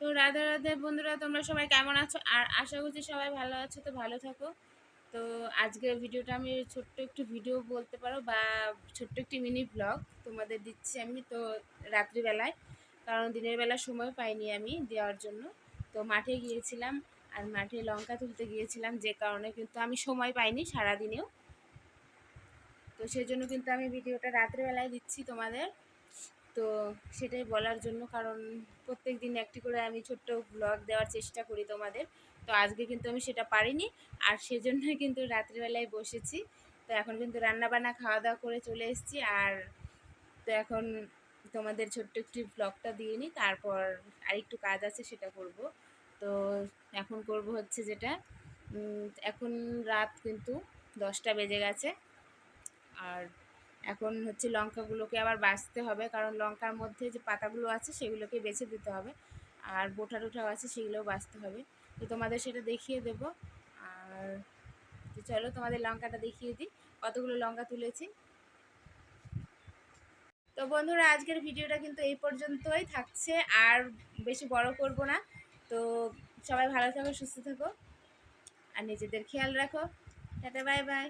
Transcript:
তো রাধা, রাধে বন্ধুরা, তোমরা সবাই কেমন আছো? আর আশা করছি সবাই ভালো আছো, তো ভালো থাকো। তো আজকের ভিডিওটা আমি ছোট্ট একটু ভিডিও বলতে পারো, বা ছোট্ট একটি মিনি ব্লগ তোমাদের দিচ্ছি আমি তো রাত্রিবেলায়, কারণ দিনের বেলা সময় পাইনি আমি দেওয়ার জন্য। তো মাঠে গিয়েছিলাম, আর মাঠে লঙ্কা তুলতে গিয়েছিলাম, যে কারণে কিন্তু আমি সময় পাইনি সারাদিনেও। তো সেই জন্য কিন্তু আমি ভিডিওটা রাত্রিবেলায় দিচ্ছি তোমাদের। তো সেটাই বলার জন্য, কারণ প্রত্যেক দিন একটি করে আমি ছোট্ট ব্লগ দেওয়ার চেষ্টা করি তোমাদের। তো আজকে কিন্তু আমি সেটা পারিনি, আর সেজন্যই কিন্তু রাত্রিবেলায় বসেছি। তো এখন কিন্তু রান্নাবান্না খাওয়া দাওয়া করে চলে এসেছি, আর তো এখন তোমাদের ছোট্ট একটি ব্লগটা দিয়ে নিই, তারপর আরেকটু কাজ আছে সেটা করব। তো এখন করব হচ্ছে যেটা এখন রাত কিন্তু দশটা বেজে গেছে, আর এখন হচ্ছে লঙ্কাগুলোকে আবার বাছতে হবে, কারণ লঙ্কার মধ্যে যে পাতাগুলো আছে সেগুলোকে বেছে দিতে হবে, আর বোটা টোটাও আছে সেগুলোও বাছতে হবে। তো তোমাদের সেটা দেখিয়ে দেব, আর তো চলো তোমাদের লঙ্কাটা দেখিয়ে দিই, কতগুলো লঙ্কা তুলেছি। তো বন্ধুরা, আজকের ভিডিওটা কিন্তু এই পর্যন্তই থাকছে, আর বেশি বড় করব না। তো সবাই ভালো থাকো, সুস্থ থাকো, আর নিজেদের খেয়াল রাখো। Tata, bye bye.